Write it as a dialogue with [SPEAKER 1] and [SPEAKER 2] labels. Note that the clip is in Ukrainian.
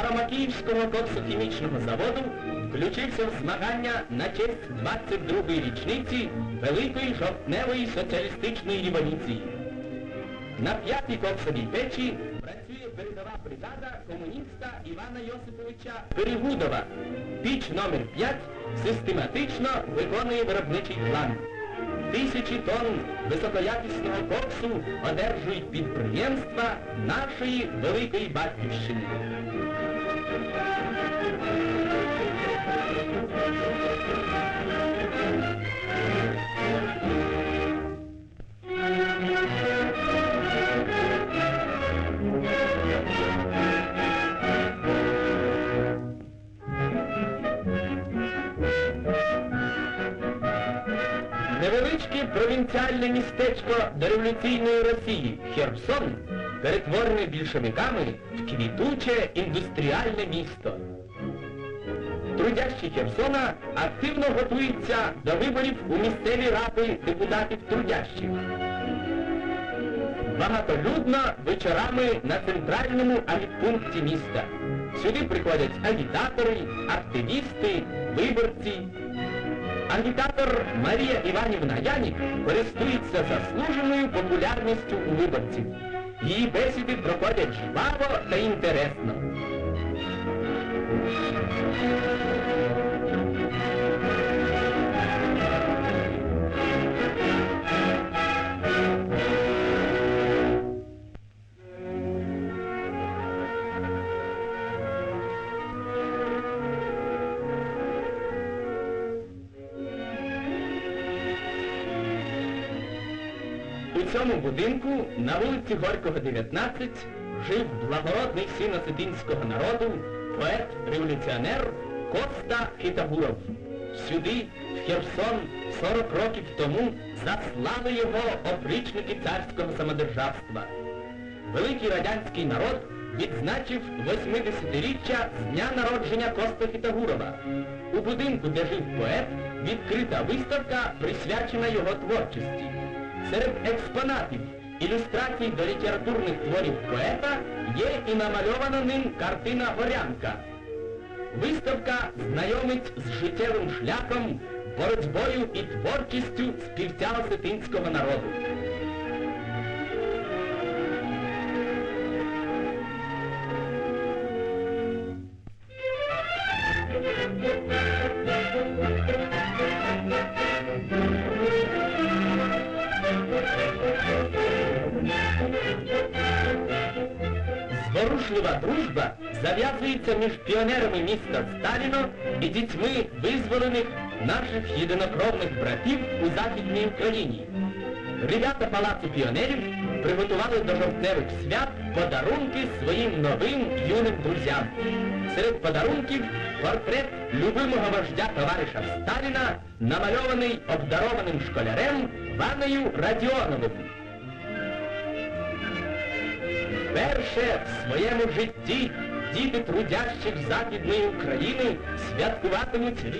[SPEAKER 1] Старомакіївського коксохімічного заводу включився в змагання на честь 22-ї річниці Великої жовтневої соціалістичної революції. На п'ятій коксовій печі працює передова бригада комуніста Івана Йосиповича Перегудова. Піч номер 5 систематично виконує виробничий план. Тисячі тонн високоякісного коксу одержують підприємства нашої великої батьківщини. Невеличке провінціальне містечко дореволюційної Росії. Херсон перетворене більшовиками в квітуче індустріальне місто. Трудящі Херсона активно готуються до виборів у місцеві ради депутатів трудящих. Багатолюдно вечорами на центральному агітпункті міста. Сюди приходять агітатори, активісти, виборці. Агітатор Марія Іванівна Янік користується заслуженою популярністю у виборців. Її бесіди проходять жваво та інтересно. У цьому будинку на вулиці Горького, 19, жив благородний син осетинського народу, поет-революціонер Коста Хітагуров. Сюди, в Херсон, 40 років тому заслали його опричники царського самодержавства. Великий радянський народ відзначив 80-річчя з дня народження Коста Хітагурова. У будинку, де жив поет, відкрита виставка, присвячена його творчості. Серед експонатів ілюстрацій до літературних творів поета є і намальована ним картина Горянка. Виставка знайомить з життєвим шляхом, боротьбою і творчістю співця осетинського народу. Зворушлива дружба зав'язується між піонерами міста Сталіно і дітьми визволених наших єдинокровних братів у Західній Україні. Ребята Палацу піонерів приготували до жовтневих свят подарунки своїм новим юним друзям. Серед подарунків портрет любимого вождя товариша Сталіна, намальований обдарованим школярем Ванею Радіоновим. Перше в своєму житті діти трудящих Західної України святкуватимуть.